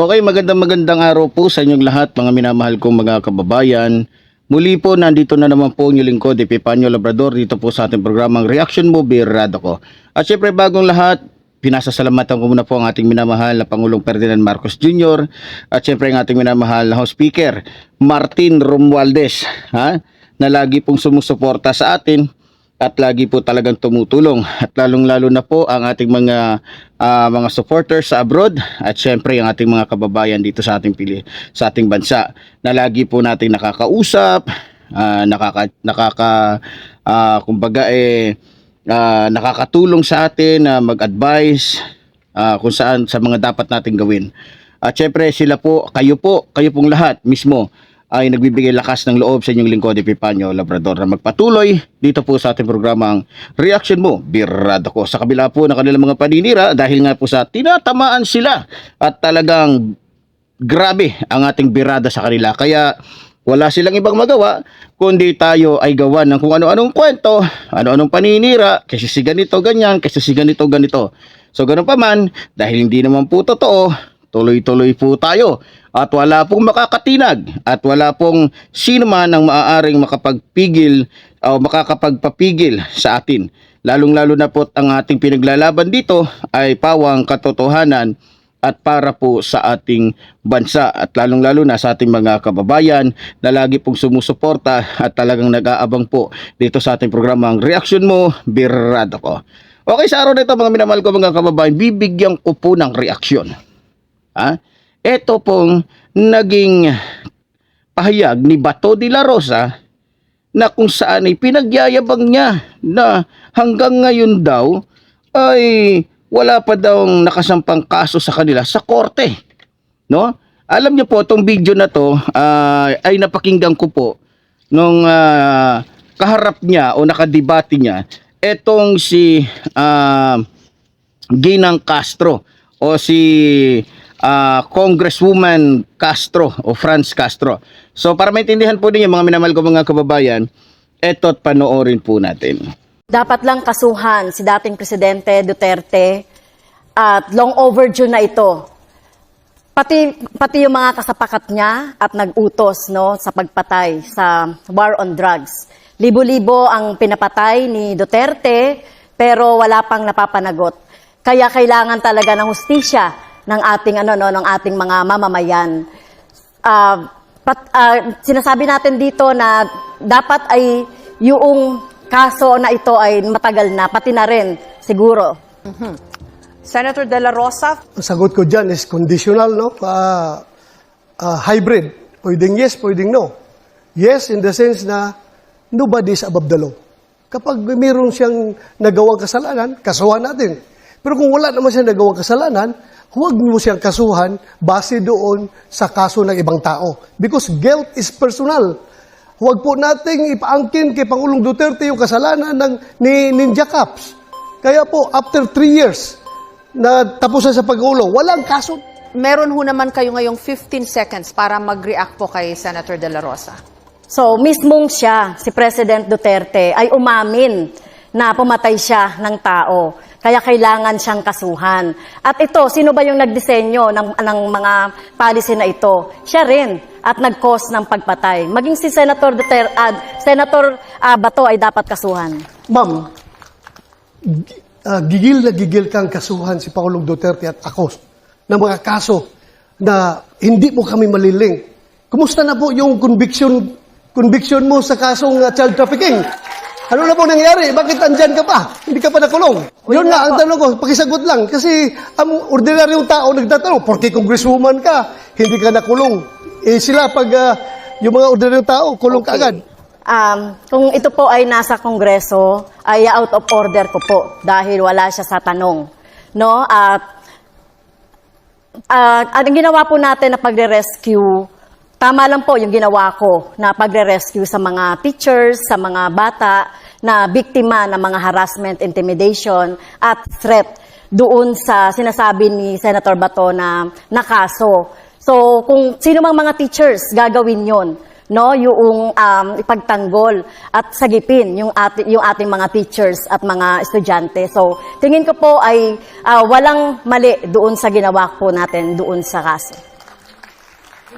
Okay, magandang magandang araw po sa inyong lahat mga minamahal kong mga kababayan. Muli po, nandito na naman po ang inyong lingkod, Epipanyo Labrador, dito po sa ating programang Reaction Mo, Birado ko. At syempre, bagong lahat, pinasasalamatan ko muna po ang ating minamahal na Pangulong Ferdinand Marcos Jr. At syempre, ang ating minamahal na House Speaker, Martin Romualdez, ha? na lagi pong sumusuporta sa atin at lagi po talagang tumutulong at lalong-lalo na po ang ating mga ah, mga supporters sa abroad at syempre ang ating mga kababayan dito sa ating pili sa ating bansa na lagi po nating nakakausap ah, nakaka nakaka ah, kumbaga eh ah, nakakatulong sa atin na mag-advise ah, kung saan sa mga dapat nating gawin. At syempre sila po, kayo po, kayo pong lahat mismo ay nagbibigay lakas ng loob sa inyong lingkod Epipanyo Labrador na magpatuloy dito po sa ating programang Reaction Mo, Birado ko. Sa kabila po ng kanilang mga paninira dahil nga po sa tinatamaan sila at talagang grabe ang ating birada sa kanila. Kaya wala silang ibang magawa kundi tayo ay gawa ng kung ano-anong kwento, ano-anong paninira, kasi si ganito ganyan, kasi si ganito ganito. So ganun pa man, dahil hindi naman po totoo, tuloy-tuloy po tayo. At wala pong makakatinag at wala pong sino man ang maaaring makapagpigil o makakapagpapigil sa atin. Lalong-lalo na po ang ating pinaglalaban dito ay pawang katotohanan at para po sa ating bansa at lalong-lalo na sa ating mga kababayan na lagi pong sumusuporta at talagang nag-aabang po dito sa ating programang Reaction Mo, Birado ko. Okay, sa araw na ito mga minamahal ko mga kababayan, bibigyan ko po ng reaksyon. Ha? Ito pong naging pahayag ni Bato de la Rosa na kung saan ay pinagyayabang niya na hanggang ngayon daw ay wala pa daw nakasampang kaso sa kanila sa korte. No? Alam niyo po, itong video na to ah, ay napakinggan ko po nung ah, kaharap niya o nakadebate niya etong si ah, Ginang Castro o si ah, Congresswoman Castro o Franz Castro. So para maintindihan po ninyo mga minamahal ko mga kababayan, eto't panoorin po natin. Dapat lang kasuhan si dating Presidente Duterte at long overdue na ito. Pati, pati yung mga kasapakat niya at nag-utos no, sa pagpatay sa war on drugs. Libo-libo ang pinapatay ni Duterte pero wala pang napapanagot. Kaya kailangan talaga ng hustisya ng ating ano no ng ating mga mamamayan. Ah, pat- ah, sinasabi natin dito na dapat ay yung kaso na ito ay matagal na, pati na rin siguro. Senator De La Rosa, Ang sagot ko dyan is conditional, no? Ah, ah, hybrid. Pwedeng yes, pwedeng no. Yes, in the sense na nobody is above the law. Kapag mayroon siyang nagawang kasalanan, kasuhan natin. Pero kung wala naman siyang nagawang kasalanan, huwag mo siyang kasuhan base doon sa kaso ng ibang tao. Because guilt is personal. Huwag po nating ipaangkin kay Pangulong Duterte yung kasalanan ng, ni Ninja Caps. Kaya po, after three years na tapusan sa pag-ulo, walang kaso. meron ho naman kayo ngayong 15 seconds para mag-react po kay Senator De La Rosa. So, mismong siya, si President Duterte, ay umamin na pumatay siya ng tao. Kaya kailangan siyang kasuhan. At ito, sino ba yung nagdisenyo ng, ng mga policy na ito? Siya rin. At nag-cause ng pagpatay. Maging si Senator Duterte, ah, Senator ah, Bato ay dapat kasuhan. Ma'am, ah, gigil na gigil kang kasuhan si Pangulong Duterte at ako ng mga kaso na hindi mo kami maliling. Kumusta na po yung conviction conviction mo sa kasong ah, child trafficking? Ano na po nangyari? Bakit andyan ka pa? Hindi ka pa nakulong. Yun nga, ang tanong ko, pakisagot lang. Kasi ang ordinaryong tao nagtatanong, porque congresswoman ka, hindi ka nakulong. Eh sila, pag ah, yung mga ordinaryong tao, kulong ka agad. Um, kung ito po ay nasa kongreso, ay out of order ko po dahil wala siya sa tanong. No? At Ah, ang ginawa po natin na pagre-rescue, tama lang po yung ginawa ko na pagre-rescue sa mga teachers, sa mga bata na biktima ng mga harassment, intimidation at threat doon sa sinasabi ni Senator Bato na nakaso. So, kung sino mang mga teachers gagawin yon. no yung um, ipagtanggol at sagipin yung ating yung ating mga teachers at mga estudyante. So tingin ko po ay ah, walang mali doon sa ginawa po natin doon sa kaso.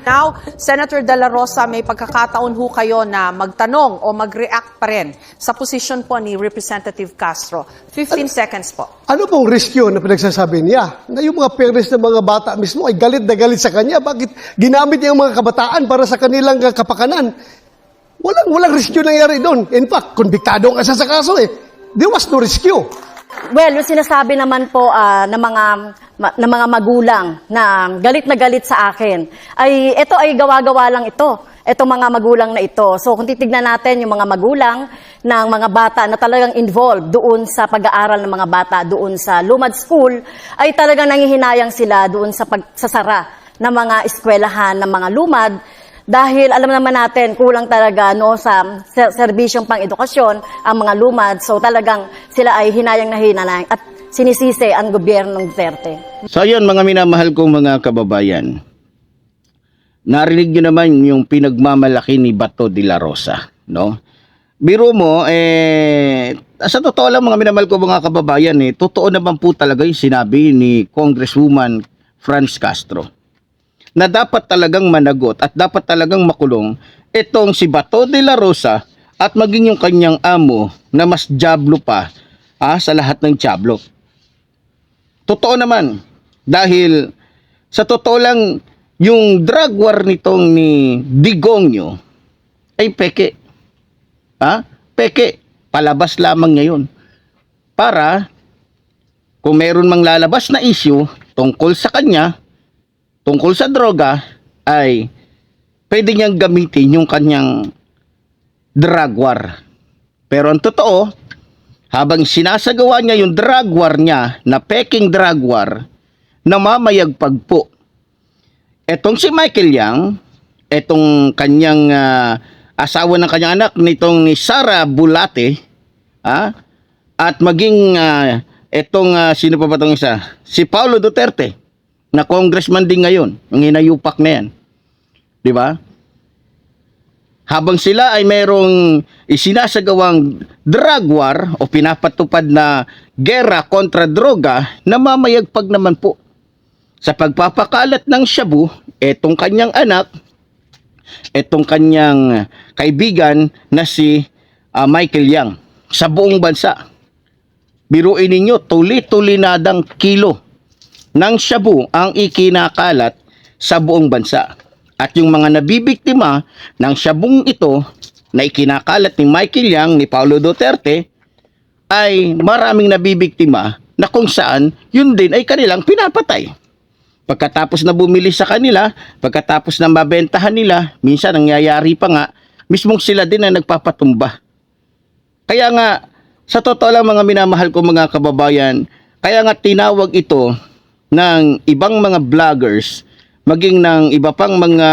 Now, Senator De La Rosa, may pagkakataon ho kayo na magtanong o mag-react pa rin sa posisyon po ni Representative Castro. 15 seconds po. Ano pong risk yun na pinagsasabi niya? Na yung mga parents ng mga bata mismo ay galit na galit sa kanya. Bakit ginamit niya yung mga kabataan para sa kanilang uh, kapakanan? Walang, walang risk yun nangyari doon. In fact, konbiktado ka siya sa kaso eh. There was no rescue. Well, yung sinasabi naman po ah, ng mga ng mga magulang na galit na galit sa akin, ay ito ay gawa-gawa lang ito. Ito mga magulang na ito. So kung titignan natin yung mga magulang ng mga bata na talagang involved doon sa pag-aaral ng mga bata doon sa Lumad School, ay talagang nangihinayang sila doon sa pagsasara ng mga eskwelahan ng mga lumad dahil alam naman natin, kulang talaga no, sa ser- serbisyong pang-edukasyon ang mga lumad. So talagang sila ay hinayang na hinayang at sinisisi ang gobyerno ng Duterte. So ayun mga minamahal kong mga kababayan. Narinig nyo naman yung pinagmamalaki ni Bato de la Rosa, no? Biro mo, eh, sa totoo lang mga minamahal ko mga kababayan, eh, totoo naman po talaga yung sinabi ni Congresswoman Franz Castro na dapat talagang managot at dapat talagang makulong itong si Bato de la Rosa at maging yung kanyang amo na mas jablo pa ah, sa lahat ng jablo. Totoo naman. Dahil sa totoo lang, yung drug war nitong ni Digongyo ay peke. Ha? Peke. Palabas lamang ngayon. Para kung meron mang lalabas na issue tungkol sa kanya, tungkol sa droga, ay pwede niyang gamitin yung kanyang drug war. Pero ang totoo, habang sinasagawa niya yung drug war niya na peking drug war, namamayagpag po. Etong si Michael Yang, etong kanyang ah, asawa ng kanyang anak nitong ni Sara Bulate, ah, at maging ah, etong ah, sino pa ba itong isa? Si Paulo Duterte, na congressman din ngayon, yung hinayupak na yan. Di ba? habang sila ay mayroong isinasagawang drug war o pinapatupad na gera kontra droga, namamayagpag naman po sa pagpapakalat ng shabu, etong kanyang anak, etong kanyang kaibigan na si ah, Michael Yang sa buong bansa. Biruin ninyo, tuli-tulinadang kilo ng shabu ang ikinakalat sa buong bansa. At yung mga nabibiktima ng shabong ito na ikinakalat ni Michael Yang, ni Paulo Duterte, ay maraming nabibiktima na kung saan yun din ay kanilang pinapatay. Pagkatapos na bumili sa kanila, pagkatapos na mabentahan nila, minsan nangyayari pa nga, mismong sila din ang nagpapatumba. Kaya nga, sa totoo lang mga minamahal ko mga kababayan, kaya nga tinawag ito ng ibang mga vloggers, maging ng iba pang mga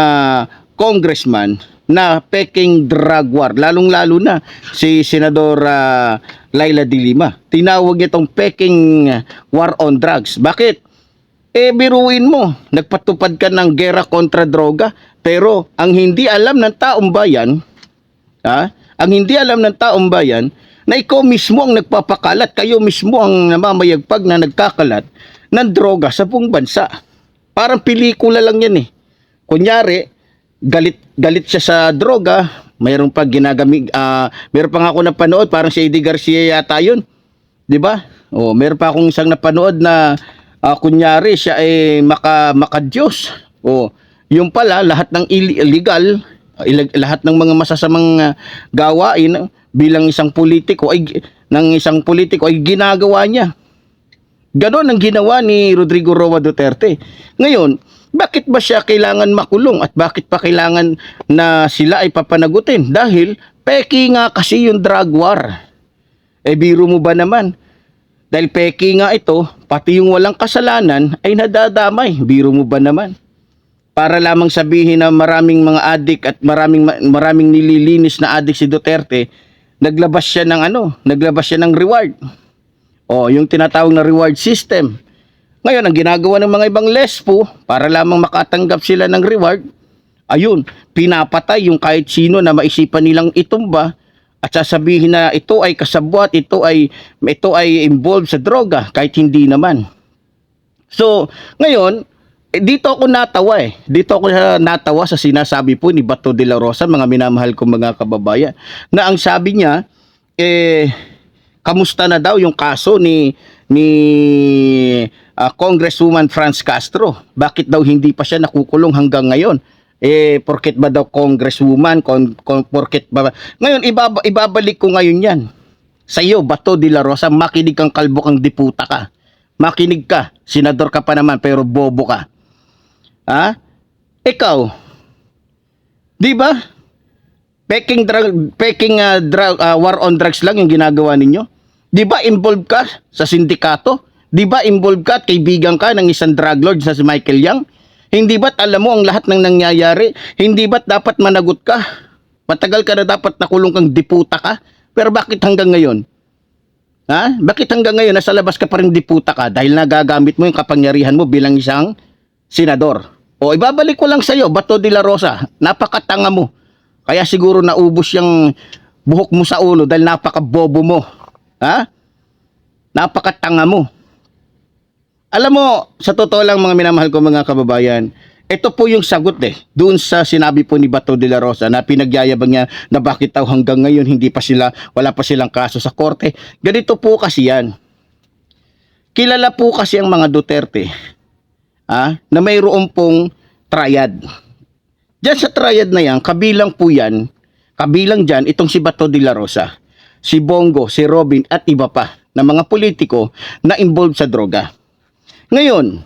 congressman na peking drug war. Lalong-lalo na si Senador ah, Laila de Lima. Tinawag itong peking war on drugs. Bakit? Eh, biruin mo, nagpatupad ka ng gera kontra droga, pero ang hindi alam ng taong bayan, ha? ang hindi alam ng taong bayan, na ikaw mismo ang nagpapakalat, kayo mismo ang namamayagpag na nagkakalat ng droga sa buong bansa. Parang pelikula lang yan eh. Kunyari, galit galit siya sa droga, mayroon pa ginagamit, ah mayroon pa nga ako napanood, parang si Eddie Garcia yata yun. 'Di ba? Oh, meron pa akong isang napanood na ah, kunyari siya ay maka makadiyos. Oh, yung pala lahat ng ill- illegal, lahat ng mga masasamang ah, gawain bilang isang politiko ay ng isang politiko ay ginagawa niya. Ganon ang ginawa ni Rodrigo Roa Duterte. Ngayon, bakit ba siya kailangan makulong at bakit pa kailangan na sila ay papanagutin? Dahil peki nga kasi yung drug war. Eh biro mo ba naman? Dahil peki nga ito, pati yung walang kasalanan ay nadadamay. Biro mo ba naman? Para lamang sabihin na maraming mga adik at maraming maraming nililinis na adik si Duterte, naglabas siya ng ano, naglabas siya ng reward. O, yung tinatawag na reward system. Ngayon, ang ginagawa ng mga ibang lespo, para lamang makatanggap sila ng reward, ayun, pinapatay yung kahit sino na maisipan nilang itumba at sasabihin na ito ay kasabwat, ito ay ito ay involved sa droga kahit hindi naman. So, ngayon, eh, dito ako natawa eh. Dito ako na- natawa sa sinasabi po ni Bato de la Rosa, mga minamahal kong mga kababayan, na ang sabi niya, eh, kamusta na daw yung kaso ni ni ah, Congresswoman Franz Castro? Bakit daw hindi pa siya nakukulong hanggang ngayon? Eh, porket ba daw congresswoman? Kon, kon, porket ba? Ngayon, ibaba, ibabalik ko ngayon yan. Sa iyo, Bato de la Rosa, makinig kang kalbo kang diputa ka. Makinig ka, senador ka pa naman, pero bobo ka. Ha? Ikaw, di ba? Peking drug, peking ah, drug, ah, war on drugs lang yung ginagawa ninyo. Di ba involved ka sa sindikato? Di ba involved ka at kaibigan ka ng isang drug lord sa si Michael Yang? Hindi ba't alam mo ang lahat ng nangyayari? Hindi ba't dapat managot ka? Matagal ka na dapat nakulong kang diputa ka? Pero bakit hanggang ngayon? Ha? Bakit hanggang ngayon nasa labas ka pa rin diputa ka dahil nagagamit mo yung kapangyarihan mo bilang isang senador? O ibabalik ko lang sa iyo, Bato de la Rosa, napakatanga mo. Kaya siguro naubos yung buhok mo sa ulo dahil napakabobo mo. Ha? Napakatanga mo. Alam mo, sa totoo lang mga minamahal ko mga kababayan, ito po yung sagot eh, doon sa sinabi po ni Bato de la Rosa na pinagyayabang niya na bakit daw hanggang ngayon hindi pa sila, wala pa silang kaso sa korte. Ganito po kasi yan. Kilala po kasi ang mga Duterte ah, na mayroon pong triad. Diyan sa triad na yan, kabilang po yan, kabilang dyan itong si Bato de la Rosa, si Bongo, si Robin at iba pa na mga politiko na involved sa droga. Ngayon,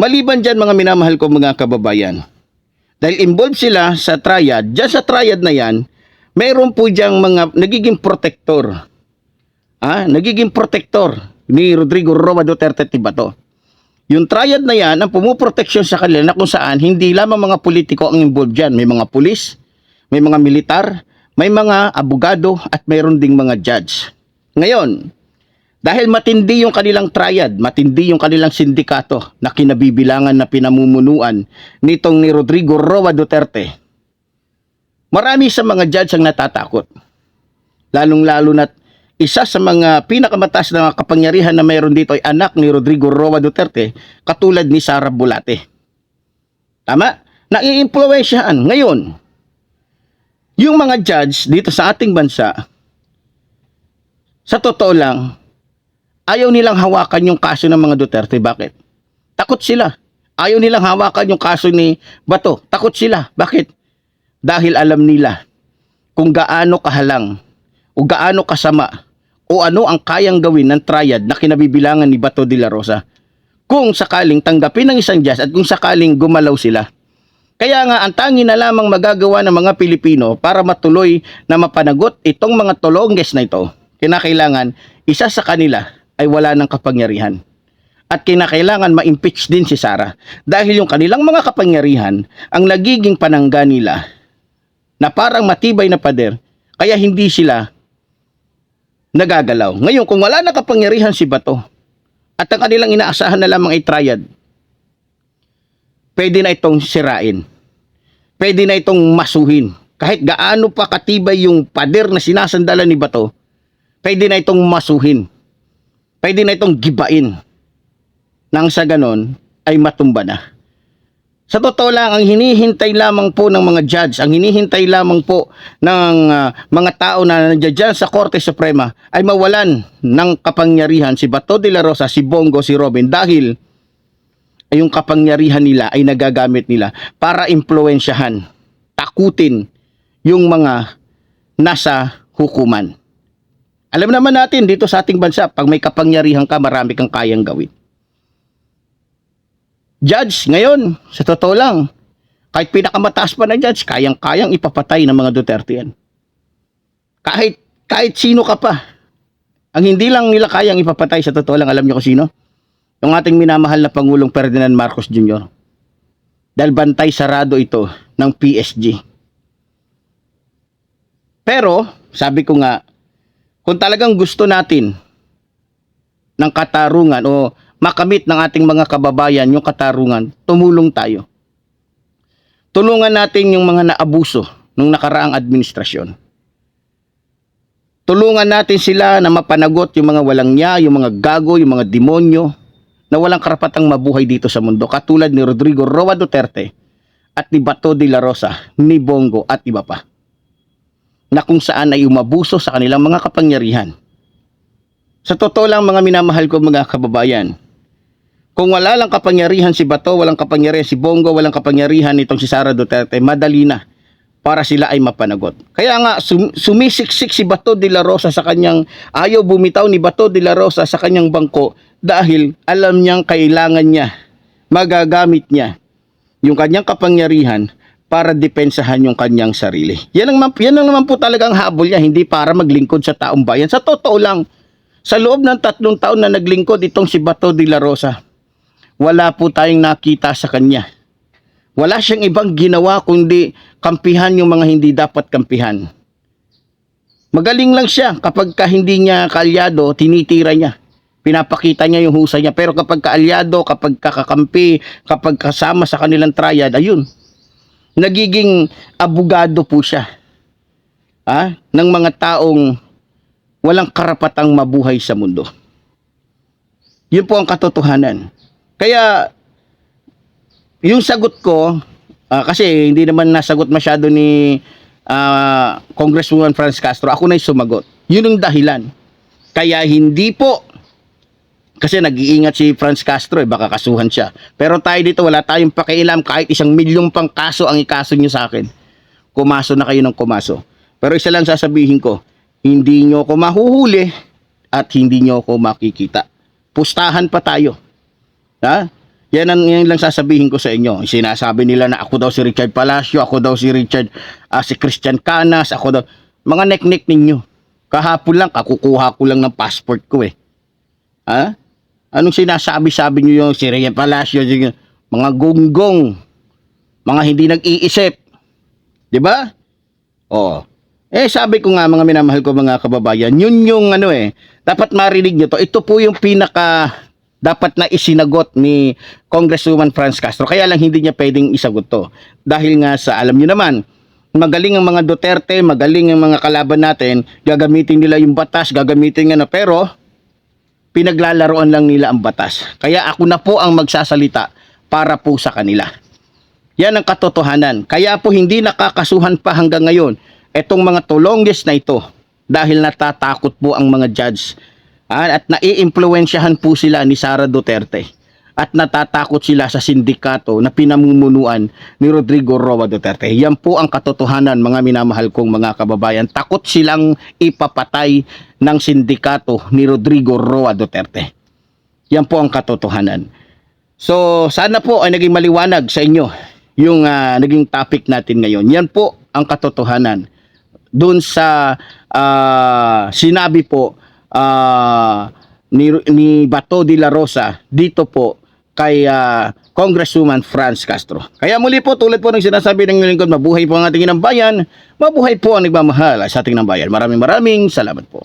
maliban dyan mga minamahal ko mga kababayan, dahil involved sila sa triad, dyan sa triad na yan, mayroon po diyang mga nagiging protector. Ah, nagiging protector ni Rodrigo Roa Duterte at Bato. Yung triad na yan, ang pumuproteksyon sa kanila na kung saan hindi lamang mga politiko ang involved dyan. May mga pulis, may mga militar, may mga abogado at mayroon ding mga judge. Ngayon, dahil matindi yung kanilang triad, matindi yung kanilang sindikato na kinabibilangan na pinamumunuan nitong ni Rodrigo Roa Duterte, marami sa mga judge ang natatakot. Lalong-lalo na isa sa mga pinakamataas na kapangyarihan na mayroon dito ay anak ni Rodrigo Roa Duterte, katulad ni Sara Bulate. Tama? Naiimpluwensyahan. Ngayon, yung mga judge dito sa ating bansa, sa totoo lang, ayaw nilang hawakan yung kaso ng mga Duterte. Bakit? Takot sila. Ayaw nilang hawakan yung kaso ni Bato. Takot sila. Bakit? Dahil alam nila kung gaano kahalang o gaano kasama o ano ang kayang gawin ng triad na kinabibilangan ni Bato de la Rosa kung sakaling tanggapin ng isang judge at kung sakaling gumalaw sila. Kaya nga, ang tangi na lamang magagawa ng mga Pilipino para matuloy na mapanagot itong mga tolongges na ito, kinakailangan isa sa kanila ay wala ng kapangyarihan. At kinakailangan ma-impeach din si Sara dahil yung kanilang mga kapangyarihan ang nagiging panangga nila na parang matibay na pader kaya hindi sila nagagalaw. Ngayon, kung wala na kapangyarihan si Bato at ang kanilang inaasahan na lamang ay triad, pwede na itong sirain. Pwede na itong masuhin. Kahit gaano pa katibay yung pader na sinasandalan ni Bato, pwede na itong masuhin. Pwede na itong gibain. Nang sa ganon, ay matumba na. Sa totoo lang, ang hinihintay lamang po ng mga judge, ang hinihintay lamang po ng ah, mga tao na nandiyan sa Korte Suprema ay mawalan ng kapangyarihan si Bato de la Rosa, si Bongo, si Robin dahil yung kapangyarihan nila ay nagagamit nila para impluensyahan, takutin yung mga nasa hukuman. Alam naman natin dito sa ating bansa, pag may kapangyarihan ka, marami kang kayang gawin. Judge, ngayon, sa totoo lang, kahit pinakamataas pa na judge, kayang-kayang ipapatay ng mga Duterte yan. Kahit, kahit sino ka pa, ang hindi lang nila kayang ipapatay, sa totoo lang, alam niyo kung sino? Yung ating minamahal na Pangulong Ferdinand Marcos Jr. Dahil bantay sarado ito ng PSG. Pero, sabi ko nga, kung talagang gusto natin ng katarungan o makamit ng ating mga kababayan yung katarungan, tumulong tayo. tulungan natin yung mga naabuso nung nakaraang administrasyon. Tulungan natin sila na mapanagot yung mga walang niya, yung mga gago, yung mga demonyo na walang karapatang mabuhay dito sa mundo katulad ni Rodrigo Roa Duterte at ni Bato de la Rosa, ni Bongo at iba pa na kung saan ay umabuso sa kanilang mga kapangyarihan. Sa totoo lang mga minamahal ko mga kababayan, kung wala lang kapangyarihan si Bato, walang kapangyarihan si Bongo, walang kapangyarihan itong si Sara Duterte, madali na para sila ay mapanagot. Kaya nga sum- sumisiksik si Bato de la Rosa sa kanyang ayaw bumitaw ni Bato de la Rosa sa kanyang bangko dahil alam niyang kailangan niya, magagamit niya yung kanyang kapangyarihan para depensahan yung kanyang sarili. Yan ang, yan ang naman po talagang habol niya, hindi para maglingkod sa taong bayan. Sa totoo lang, sa loob ng tatlong taon na naglingkod itong si Bato de la Rosa, wala po tayong nakita sa kanya. Wala siyang ibang ginawa kundi kampihan yung mga hindi dapat kampihan. Magaling lang siya kapag ka hindi niya kaalyado, tinitira niya. Pinapakita niya yung husay niya. Pero kapag kaalyado, kapag kakakampi, kapag kasama sa kanilang triad, ayun. Nagiging abogado po siya. Ah, ng mga taong walang karapatang mabuhay sa mundo. Yun po ang katotohanan. Kaya, yung sagot ko, ah, kasi hindi naman nasagot masyado ni ah, Congresswoman Franz Castro, ako na yung sumagot. Yun ang dahilan. Kaya hindi po, kasi nag-iingat si Franz Castro, eh, baka kasuhan siya. Pero tayo dito, wala tayong pakialam kahit isang milyong pang kaso ang ikaso nyo sa akin. Kumaso na kayo ng kumaso. Pero isa lang sasabihin ko, hindi nyo ako mahuhuli at hindi nyo ako makikita. Pustahan pa tayo. Ha? Yan ang yan lang sasabihin ko sa inyo. Sinasabi nila na ako daw si Richard Palacio, ako daw si Richard, ah, si Christian Canas, ako daw. Mga nek-nek ninyo. Kahapon lang, kakukuha ko lang ng passport ko eh. Ha? Anong sinasabi-sabi nyo yung si Richard Palacio, yung mga gunggong, mga hindi nag-iisip. Ba? Oo. Eh, sabi ko nga mga minamahal ko mga kababayan, yun yung ano eh, dapat marinig nyo to. Ito po yung pinaka dapat na isinagot ni Congresswoman Franz Castro. Kaya lang hindi niya pwedeng isagot to. Dahil nga sa, alam niyo naman, magaling ang mga Duterte, magaling ang mga kalaban natin, gagamitin nila yung batas, gagamitin ano, pero pinaglalaroan lang nila ang batas. Kaya ako na po ang magsasalita para po sa kanila. Yan ang katotohanan. Kaya po hindi nakakasuhan pa hanggang ngayon itong mga tulongges na ito dahil natatakot po ang mga judge ah, at naiimpluwensyahan po sila ni Sara Duterte at natatakot sila sa sindikato na pinamumunuan ni Rodrigo Roa Duterte. Yan po ang katotohanan mga minamahal kong mga kababayan. Takot silang ipapatay ng sindikato ni Rodrigo Roa Duterte. Yan po ang katotohanan. So, sana po ay naging maliwanag sa inyo yung ah, naging topic natin ngayon. Yan po ang katotohanan. Doon sa ah, sinabi po ah, ni, ni Bato de la Rosa dito po kay ah, Congresswoman Franz Castro. Kaya muli po, tulad po ng sinasabi ng lingkod, mabuhay po ang ating inang bayan, mabuhay po ang nagmamahal sa ating bayan. Maraming maraming salamat po.